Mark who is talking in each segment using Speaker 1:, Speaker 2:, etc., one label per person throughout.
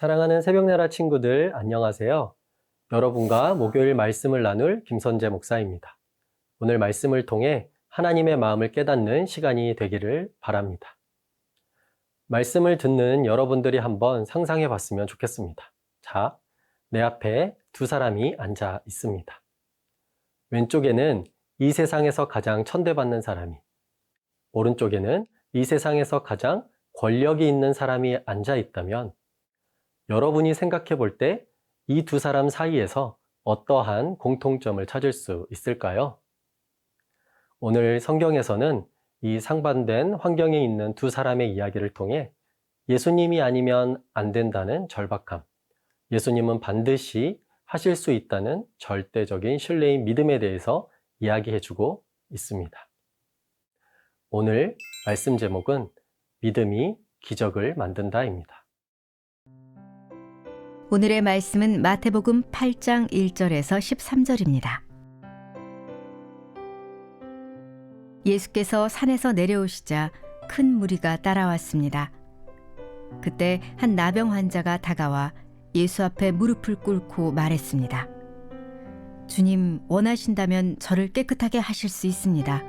Speaker 1: 사랑하는 새벽나라 친구들, 안녕하세요. 여러분과 목요일 말씀을 나눌 김선재 목사입니다. 오늘 말씀을 통해 하나님의 마음을 깨닫는 시간이 되기를 바랍니다. 말씀을 듣는 여러분들이 한번 상상해 봤으면 좋겠습니다. 자, 내 앞에 두 사람이 앉아 있습니다. 왼쪽에는 이 세상에서 가장 천대받는 사람이, 오른쪽에는 이 세상에서 가장 권력이 있는 사람이 앉아 있다면 여러분이 생각해 볼 때 이 두 사람 사이에서 어떠한 공통점을 찾을 수 있을까요? 오늘 성경에서는 이 상반된 환경에 있는 두 사람의 이야기를 통해 예수님이 아니면 안 된다는 절박함, 예수님은 반드시 하실 수 있다는 절대적인 신뢰인 믿음에 대해서 이야기해 주고 있습니다. 오늘 말씀 제목은 믿음이 기적을 만든다입니다.
Speaker 2: 오늘의 말씀은 마태복음 8장 1절에서 13절입니다. 예수께서 산에서 내려오시자 큰 무리가 따라왔습니다. 그때 한 나병 환자가 다가와 예수 앞에 무릎을 꿇고 말했습니다. 주님, 원하신다면 저를 깨끗하게 하실 수 있습니다.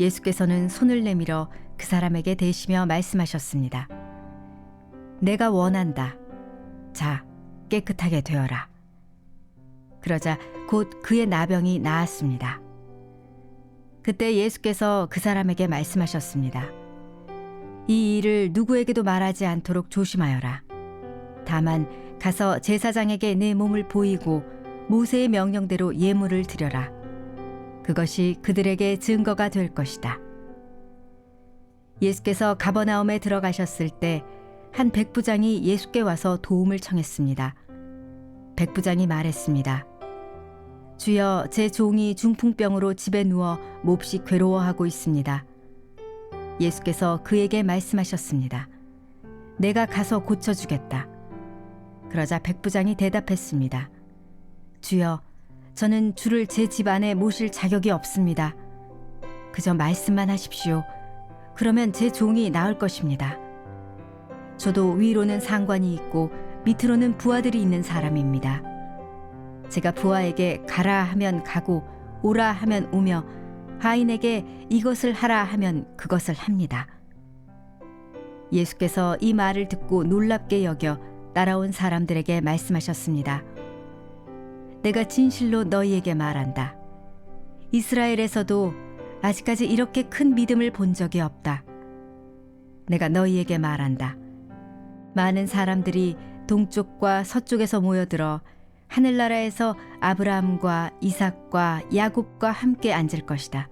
Speaker 2: 예수께서는 손을 내밀어 그 사람에게 대시며 말씀하셨습니다. 내가 원한다. 자, 깨끗하게 되어라. 그러자 곧 그의 나병이 나았습니다. 그때 예수께서 그 사람에게 말씀하셨습니다. 이 일을 누구에게도 말하지 않도록 조심하여라. 다만 가서 제사장에게 내 몸을 보이고 모세의 명령대로 예물을 드려라. 그것이 그들에게 증거가 될 것이다. 예수께서 가버나움에 들어가셨을 때 한 백부장이 예수께 와서 도움을 청했습니다. 백부장이 말했습니다. 주여, 제 종이 중풍병으로 집에 누워 몹시 괴로워하고 있습니다. 예수께서 그에게 말씀하셨습니다. 내가 가서 고쳐주겠다. 그러자 백부장이 대답했습니다. 주여, 저는 주를 제 집 안에 모실 자격이 없습니다. 그저 말씀만 하십시오. 그러면 제 종이 나을 것입니다. 저도 위로는 상관이 있고 밑으로는 부하들이 있는 사람입니다. 제가 부하에게 가라 하면 가고 오라 하면 오며 하인에게 이것을 하라 하면 그것을 합니다. 예수께서 이 말을 듣고 놀랍게 여겨 따라온 사람들에게 말씀하셨습니다. 내가 진실로 너희에게 말한다. 이스라엘에서도 아직까지 이렇게 큰 믿음을 본 적이 없다. 내가 너희에게 말한다. 많은 사람들이 동쪽과 서쪽에서 모여들어 하늘나라에서 아브라함과 이삭과 야곱과 함께 앉을 것이다.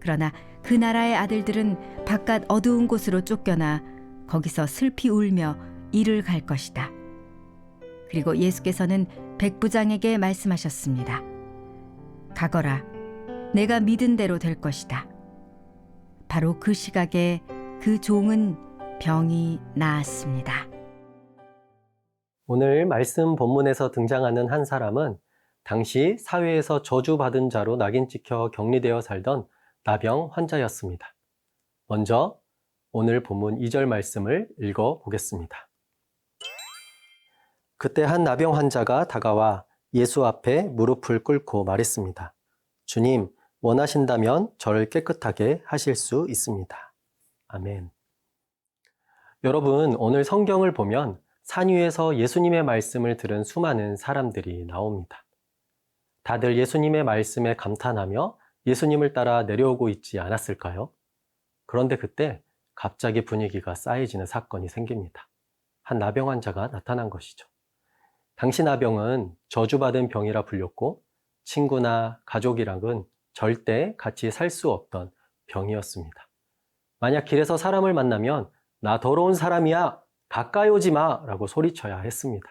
Speaker 2: 그러나 그 나라의 아들들은 바깥 어두운 곳으로 쫓겨나 거기서 슬피 울며 이를 갈 것이다. 그리고 예수께서는 백부장에게 말씀하셨습니다. 가거라. 내가 믿은 대로 될 것이다. 바로 그 시각에 그 종은 병이 나았습니다.
Speaker 1: 오늘 말씀 본문에서 등장하는 한 사람은 당시 사회에서 저주받은 자로 낙인 찍혀 격리되어 살던 나병 환자였습니다. 먼저 오늘 본문 2절 말씀을 읽어 보겠습니다. 그때 한 나병 환자가 다가와 예수 앞에 무릎을 꿇고 말했습니다. 주님, 원하신다면 저를 깨끗하게 하실 수 있습니다. 아멘. 여러분, 오늘 성경을 보면 산 위에서 예수님의 말씀을 들은 수많은 사람들이 나옵니다. 다들 예수님의 말씀에 감탄하며 예수님을 따라 내려오고 있지 않았을까요? 그런데 그때 갑자기 분위기가 쌓여지는 사건이 생깁니다. 한 나병 환자가 나타난 것이죠. 당시 나병은 저주받은 병이라 불렸고 친구나 가족이랑은 절대 같이 살 수 없던 병이었습니다. 만약 길에서 사람을 만나면 나 더러운 사람이야 가까이 오지 마 라고 소리쳐야 했습니다.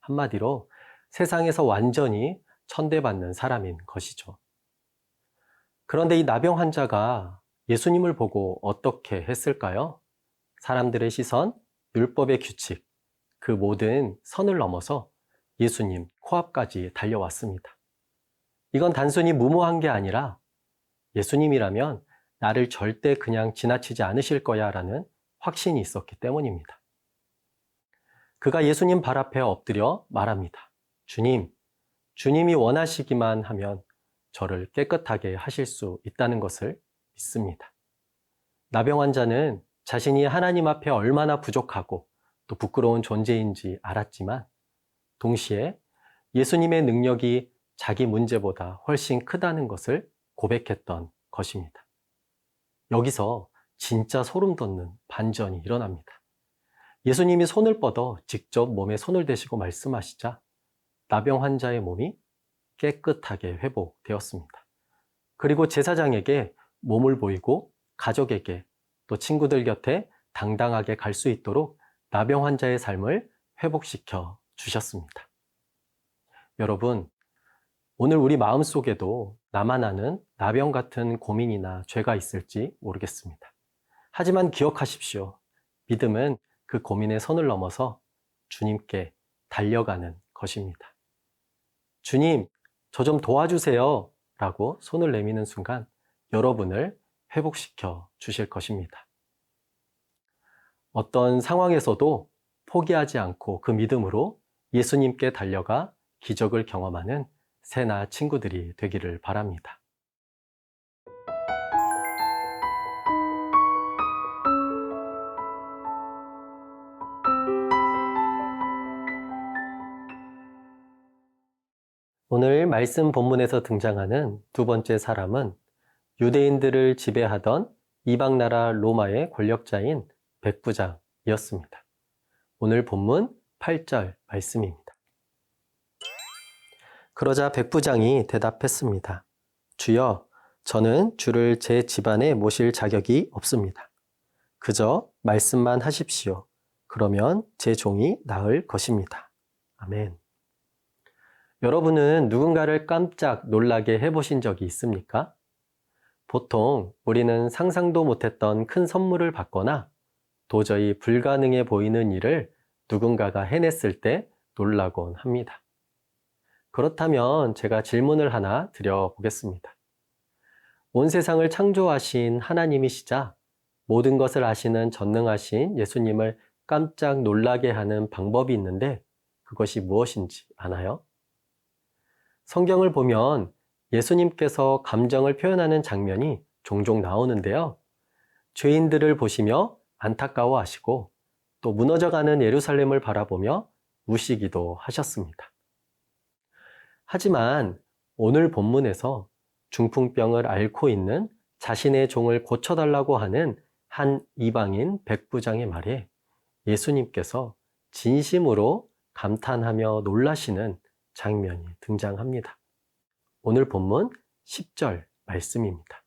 Speaker 1: 한마디로 세상에서 완전히 천대받는 사람인 것이죠. 그런데 이 나병 환자가 예수님을 보고 어떻게 했을까요? 사람들의 시선, 율법의 규칙, 그 모든 선을 넘어서 예수님 코앞까지 달려왔습니다. 이건 단순히 무모한 게 아니라 예수님이라면 나를 절대 그냥 지나치지 않으실 거야 라는 확신이 있었기 때문입니다. 그가 예수님 발 앞에 엎드려 말합니다. 주님, 주님이 원하시기만 하면 저를 깨끗하게 하실 수 있다는 것을 믿습니다. 나병 환자는 자신이 하나님 앞에 얼마나 부족하고 또 부끄러운 존재인지 알았지만 동시에 예수님의 능력이 자기 문제보다 훨씬 크다는 것을 고백했던 것입니다. 여기서 진짜 소름 돋는 반전이 일어납니다. 예수님이 손을 뻗어 직접 몸에 손을 대시고 말씀하시자 나병 환자의 몸이 깨끗하게 회복되었습니다. 그리고 제사장에게 몸을 보이고 가족에게 또 친구들 곁에 당당하게 갈 수 있도록 나병 환자의 삶을 회복시켜 주셨습니다. 여러분, 오늘 우리 마음 속에도 나만 아는 나병 같은 고민이나 죄가 있을지 모르겠습니다. 하지만 기억하십시오. 믿음은 그 고민의 선을 넘어서 주님께 달려가는 것입니다. 주님, 저 좀 도와주세요. 라고 손을 내미는 순간 여러분을 회복시켜 주실 것입니다. 어떤 상황에서도 포기하지 않고 그 믿음으로 예수님께 달려가 기적을 경험하는 새나 친구들이 되기를 바랍니다. 오늘 말씀 본문에서 등장하는 두 번째 사람은 유대인들을 지배하던 이방 나라 로마의 권력자인 백부장이었습니다. 오늘 본문 8절 말씀입니다. 그러자 백부장이 대답했습니다. 주여, 저는 주를 제 집안에 모실 자격이 없습니다. 그저 말씀만 하십시오. 그러면 제 종이 나을 것입니다. 아멘. 여러분은 누군가를 깜짝 놀라게 해보신 적이 있습니까? 보통 우리는 상상도 못했던 큰 선물을 받거나 도저히 불가능해 보이는 일을 누군가가 해냈을 때 놀라곤 합니다. 그렇다면 제가 질문을 하나 드려보겠습니다. 온 세상을 창조하신 하나님이시자 모든 것을 아시는 전능하신 예수님을 깜짝 놀라게 하는 방법이 있는데 그것이 무엇인지 아나요? 성경을 보면 예수님께서 감정을 표현하는 장면이 종종 나오는데요. 죄인들을 보시며 안타까워 하시고 또 무너져가는 예루살렘을 바라보며 우시기도 하셨습니다. 하지만 오늘 본문에서 중풍병을 앓고 있는 자신의 종을 고쳐달라고 하는 한 이방인 백부장의 말에 예수님께서 진심으로 감탄하며 놀라시는 장면이 등장합니다. 오늘 본문 10절 말씀입니다.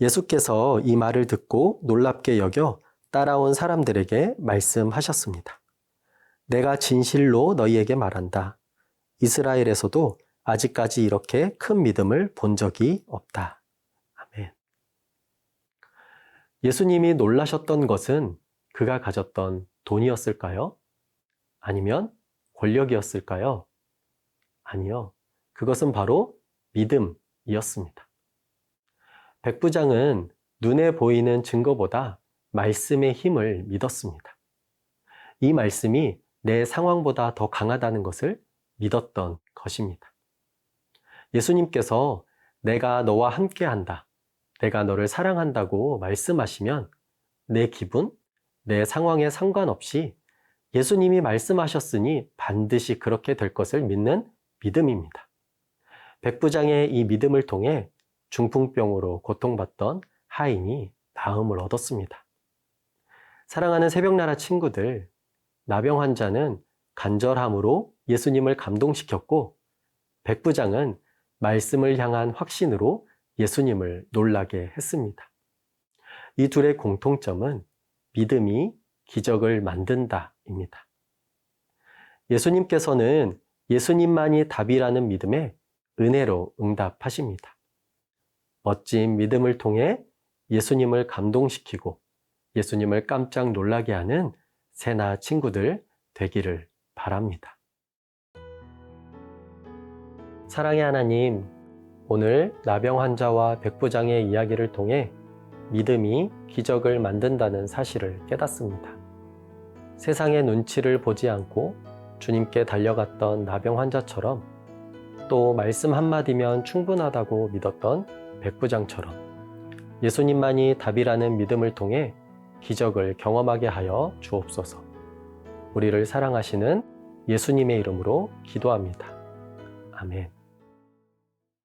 Speaker 1: 예수께서 이 말을 듣고 놀랍게 여겨 따라온 사람들에게 말씀하셨습니다. 내가 진실로 너희에게 말한다. 이스라엘에서도 아직까지 이렇게 큰 믿음을 본 적이 없다. 아멘. 예수님이 놀라셨던 것은 그가 가졌던 돈이었을까요? 아니면 권력이었을까요? 아니요. 그것은 바로 믿음이었습니다. 백부장은 눈에 보이는 증거보다 말씀의 힘을 믿었습니다. 이 말씀이 내 상황보다 더 강하다는 것을 믿었던 것입니다. 예수님께서 내가 너와 함께 한다. 내가 너를 사랑한다고 말씀하시면 내 기분, 내 상황에 상관없이 예수님이 말씀하셨으니 반드시 그렇게 될 것을 믿는 믿음입니다. 백부장의 이 믿음을 통해 중풍병으로 고통받던 하인이 나음을 얻었습니다. 사랑하는 새벽나라 친구들, 나병 환자는 간절함으로 예수님을 감동시켰고, 백부장은 말씀을 향한 확신으로 예수님을 놀라게 했습니다. 이 둘의 공통점은 믿음이 기적을 만든다 입니다. 예수님께서는 예수님만이 답이라는 믿음에 은혜로 응답하십니다. 멋진 믿음을 통해 예수님을 감동시키고 예수님을 깜짝 놀라게 하는 새나 친구들 되기를 바랍니다. 사랑의 하나님, 오늘 나병 환자와 백부장의 이야기를 통해 믿음이 기적을 만든다는 사실을 깨닫습니다. 세상의 눈치를 보지 않고 주님께 달려갔던 나병 환자처럼 또 말씀 한마디면 충분하다고 믿었던 백부장처럼 예수님만이 답이라는 믿음을 통해 기적을 경험하게 하여 주옵소서. 우리를 사랑하시는 예수님의 이름으로 기도합니다. 아멘.